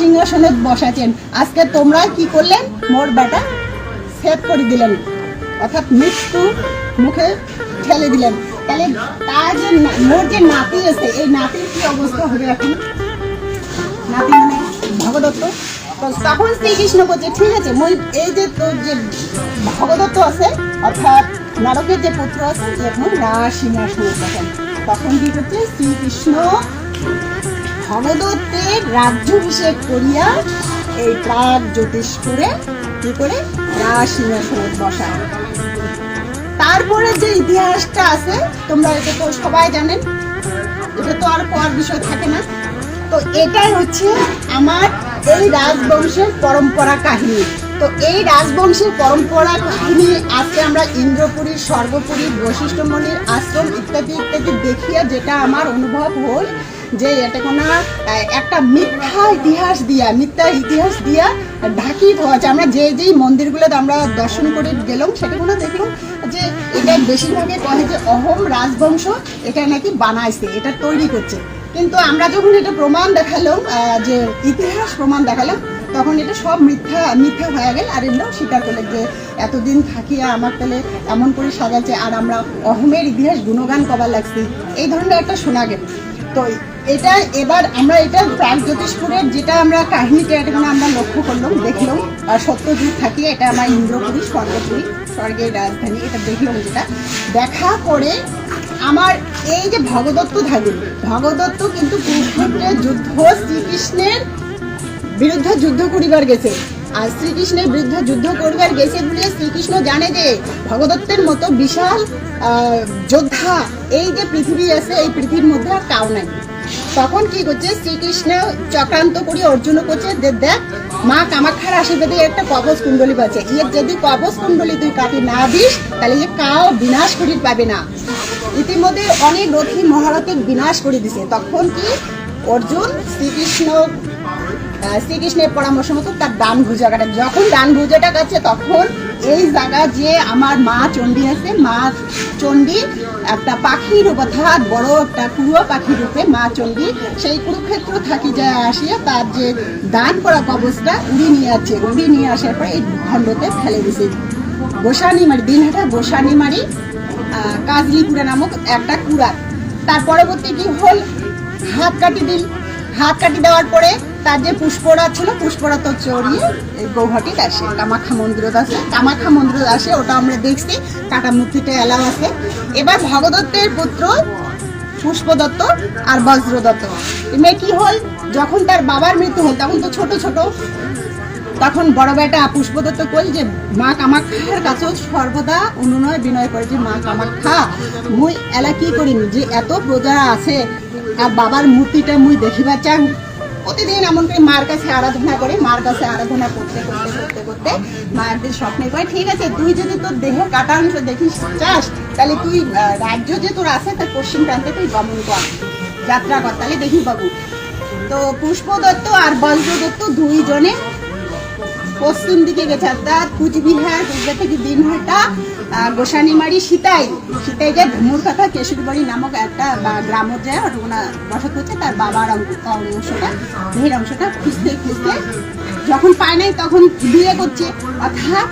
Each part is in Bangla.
সিংহাসনে বসাছেন আজকে তোমরা কি করলেন? মোর বেটা সেভ করে দিলেন। অর্থাৎ মৃত্যু মুখে ঠেলে দিলেন। তাহলে তার যে মোর যে নাতি আছে, এই নাতির কি অবস্থা হবে এখন? নাতি মানে ভগদত্ত? তখন শ্রীকৃষ্ণ বলছে, ঠিক আছে, মই এই যে তোর যে ভগদত্ত আছে, অর্থাৎ নরকের যে পুত্র আছে এখন রাজ সিংহাসনে তখন কি করছে? শ্রীকৃষ্ণ ভগদত্তের রাজ্যাভিষেক করিয়া এই প্রাগ জ্যোতিষপুরে কি করে? রাজ সিংহাসনে বসায়। তারপরে যে ইতিহাসটা আছে, তোমরা এটা তো সবাই জানেন, এটা তো আর পর বিষয় থাকে না। তো এটাই হচ্ছে আমার এই রাজবংশের পরম্পরা কাহিনী। তো এই রাজবংশের পরম্পরা কাহিনী আজকে আমরা ইন্দ্রপুরী সর্বপুরী বৈশিষ্ট্যমণির আশ্রম ইত্যাদি ইত্যাদি দেখিয়া যেটা আমার অনুভব হল যে এটা কোনো একটা মিথ্যা ইতিহাস দিয়া, মিথ্যা ইতিহাস দিয়া ঢাকি আছে আমরা যে যেই মন্দিরগুলোতে আমরা দর্শন করে গেলাম সেটা কোনো দেখলাম যে এটা বেশিরভাগে কহে যে অহম রাজবংশ এটা নাকি বানাইছে, এটা তৈরি করছে। কিন্তু আমরা যখন এটা প্রমাণ দেখালাম যে ইতিহাস প্রমাণ দেখালাম, তখন এটা সব মিথ্যা মিথ্যা হয়ে গেল। আর এমনিও স্বীকার করলে যে এতদিন থাকিয়া আমার তাহলে এমন করে সাজাচ্ছে, আর আমরা অহমের ইতিহাস গুণগান কবার লাগছি। এই ধরনের একটা শোনা গেল। তো এটা এবার আমরা এটা প্রাক জ্যোতিষপুরের যেটা আমরা কাহিনীটা এটা আমরা লক্ষ্য করলাম, দেখলাম। সত্যযুগ থাকি, এটা আমার ইন্দ্রপুরী, স্বর্গপুরী, স্বর্গের রাজধানী, এটা দেখলাম যেটা। দেখা করে আমার এই যে ভগদত্ত থাকবে ভগদত্ত কিন্তু কুরুক্ষেত্রের যুদ্ধ, শ্রীকৃষ্ণের বিরুদ্ধে যুদ্ধ করিবার গেছে। আর শ্রীকৃষ্ণের বিরুদ্ধে যুদ্ধ করিবার গেছে বলে শ্রীকৃষ্ণ জানে যে ভগদত্তের মতো বিশাল যোদ্ধা এই যে পৃথিবী আছে, এই পৃথিবীর মধ্যে আর কাউ নাই। তখন কি করছে? শ্রীকৃষ্ণ চক্রান্ত করি অর্জুন করছে দেখ, মা কামাক্ষার আশীর্বাদে একটা কবচ কুণ্ডলী পাচ্ছে। ইয়ে যদি কবচ কুণ্ডলী তুই কাটি না দিস, তাহলে ইয়ে কাও বিনাশ করি পাবে না। ইতিমধ্যে অনেক রথী মহারথের বিনাশ করে দিছে। তখন কি? অর্জুন শ্রীকৃষ্ণ শ্রীকৃষ্ণের পরামর্শ মতো তার ডান ভুজা কাটে। যখন ডান ভুজাটা কাটছে তখন এই জায়গা যে আমার মা চণ্ডী আছে মা চণ্ডী একটা পাখির অর্থাৎ বড় একটা কুড়ো পাখি রূপে মা চণ্ডী সেই কুরুক্ষেত্র থাকি যায় আসিয়া তার যে দান করা কবচটা উড়ি নিয়ে আছে উড়ি নিয়ে আসার পরে এই খণ্ডতে ফেলে দিছে। গোসানি মারি দিনহাটা আহ, কাজলিপুরা নামক একটা কুড়া। তার পরবর্তী কি হল? হাত কাটি দিল। হাত কাটি দেওয়ার পরে তার যে পুষ্পরা ছিল, পুষ্পরা তো চড়িয়ে এই গৌহাটিত আসে, কামাখ্যা মন্দিরত আছে। কামাখ্যা মন্দির আসে, ওটা আমরা দেখছি কাটা মূর্তিটা এলাও আছে। এবার ভগদত্তের পুত্র পুষ্পদত্ত আর বজ্রদত্ত। এমনি কি হল? যখন তার বাবার মৃত্যু হল, তখন তো ছোট ছোট। তখন বড় বেটা পুষ্পদত্ত কল যে, মা কামাখ্যার কাছেও সর্বদা অনুনয় বিনয় করে যে, মা কামাখ্যা, মুই এলা কি করিনি যে এত প্রজা আছে আর বাবার মূর্তিটা মুই দেখিবা চান প্রতিদিন এমন করে মার কাছে আরাধনা করে, মার কাছে আরাধনা করতে করতে করতে করতে মায়ের স্বপ্নে কয়, ঠিক আছে, তুই যদি তোর দেহের কাটা অংশ দেখিস, চাস, তাহলে তুই রাজ্য যে তোর আছে, তার পশ্চিম প্রান্তে তুই গমন কর। যাত্রা কর, তাহলে দেখি বাবু তো পুষ্প দত্ত আর বজ্র দত্ত দুইজনে পশ্চিম দিকে গেছে, অর্থাৎ কুচবিহার কুচবিহার থেকে দিনহাটা গোসানিমারি, সীতাই। সীতাই যে ধুমুর কথা, কেশরবাড়ি নামক একটা গ্রামে যায় ওনা বসত হচ্ছে, তার বাবার অংশটা, মেয়ের অংশটা খুঁজতে খুঁজতে। যখন পায় নাই, তখন বিয়ে করছে। অর্থাৎ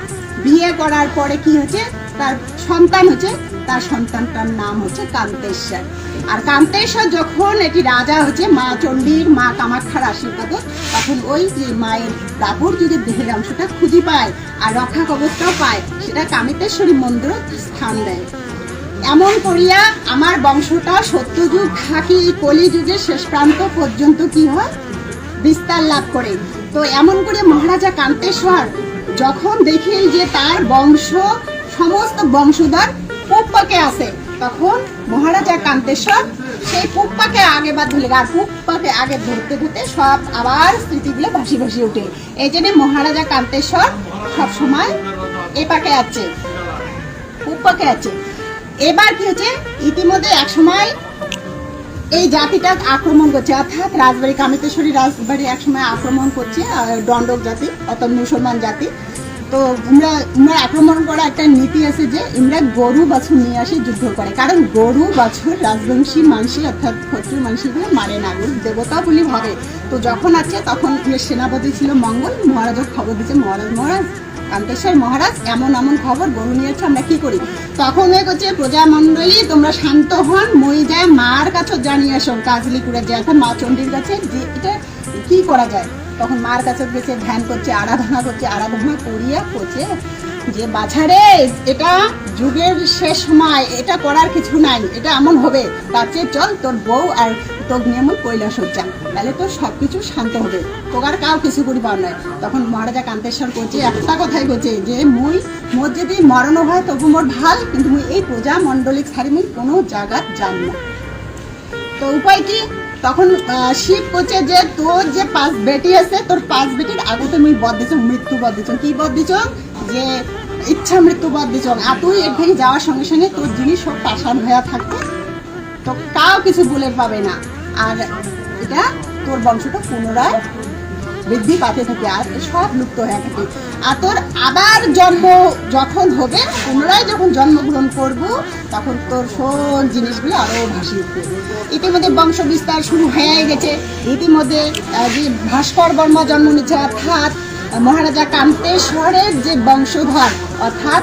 বিয়ে করার পরে কি হচ্ছে, তার সন্তান হচ্ছে তার সন্তানটার নাম হচ্ছে কান্তেশ্বর। আর কান্তেশ্বর যখন এটি রাজা হচ্ছে, মা চণ্ডীর, মা কামাক্ষার আশীর্বাদ, তখন ওই যে মায়ের দাবর যদি দেহের অংশটা খুঁজে পায় আর রক্ষা কবচটাও পায়, সেটা কামিতেশ্বরী মন্দির স্থান দেয়। এমন করিয়া আমার বংশটা সত্যযুগ থাকি এই কলিযুগের শেষ প্রান্ত পর্যন্ত কি হয়? বিস্তার লাভ করে। তো এমন করে মহারাজা কান্তেশ্বর যখন দেখিল যে তার বংশ, সমস্ত বংশধর পুপ্পাকে আছে। তখন মহারাজা কান্তেশ্বর সেই আগে আর আগে ধরতে ধরতে সব আবার স্মৃতিগুলো ভাসি ভাসি এই জন্য মহারাজা কান্তেশ্বর সব সময় আছে আছে। এবার কি হচ্ছে? ইতিমধ্যে এক সময় এই জাতিটা আক্রমণ করছে, অর্থাৎ রাজবাড়ি, কামিতেশ্বরী রাজবাড়ি একসময় আক্রমণ করছে দণ্ডক জাতি, অর্থাৎ মুসলমান জাতি। তো আমরা আমরা আক্রমণ করা একটা নীতি আছে যে আমরা গরু, বাছুর নিয়ে আসি, যুদ্ধ করে। কারণ গরু, বাছুর, রাজবংশী, মানসি, অর্থাৎ ক্ষত্রিয় মানসিগুলো মারে না, গরু দেবতা বলি ভাবে। তো যখন আছে, তখন সেনাপতি ছিল মঙ্গল, মহারাজও খবর দিচ্ছে মহারাজ মহারাজ, কান্তেশ্বর মহারাজ, এমন এমন খবর, গরু নিয়েছে আমরা কি করি? তখন এ করছে, প্রজামণ্ডলী, তোমরা শান্ত হন মই যায়, মার কাছে জানিয়ে আসো, কাজলি করে যায় এখন মা চণ্ডীর কাছে, যে এটা কি করা যায়? তখন মার কাছে গেছে ধ্যান করছে, আরাধনা করছে, আরাধনা করিয়া করছে যে বাছারে এটা যুগের শেষ সময়, এটা করার কিছু নাই, এটা এমন হবে। তার চেয়ে চল, তোর বউ আর তোর নিয়ে আমার কৈলাস হচ্ছে। তাহলে তোর সব কিছু শান্ত হবে। তোকার কাউ কিছু করিবার নয়। তখন মহারাজা কান্তেশ্বর করছে, একটা কথাই করছে যে, মুই, মোর যদি মরণ হয়, তবু মোর ভালো, কিন্তু মুই এই প্রজা মণ্ডলিক ছাড়ি মুই কোনো জায়গা জানি না। তো উপায় কি? তখন শিব করছে যে তোর যে পাঁচ বেটি আছে, তোর পাঁচ বেটির আগতে মুই বদ দিছ, মৃত্যু বদ দিছ। কি বদ দিছ? যে ইচ্ছা মৃত্যু বদ দিছ। আর তুই এখানে যাওয়ার সঙ্গে সঙ্গে তোর জিনিস সব পাশান হয়ে থাকবে। তো কাউ কিছু বলে পাবে না। আর এটা তোর বংশটা পুনরায় বৃদ্ধি পাতে থাকে। আর সব লুপ্ত হয়ে থাকে। আর তোর আবার জন্ম যখন হবে পুনরায় যখন জন্মগ্রহণ করব, তখন তোর সব জিনিসগুলো আরও ভাসিয়ে উঠবে ইতিমধ্যে বংশ বিস্তার শুরু হয়ে গেছে। ইতিমধ্যে যে ভাস্কর বর্মা জন্ম নিচ্ছে অর্থাৎ মহারাজা কান্তেশ্বরের যে বংশধর, অর্থাৎ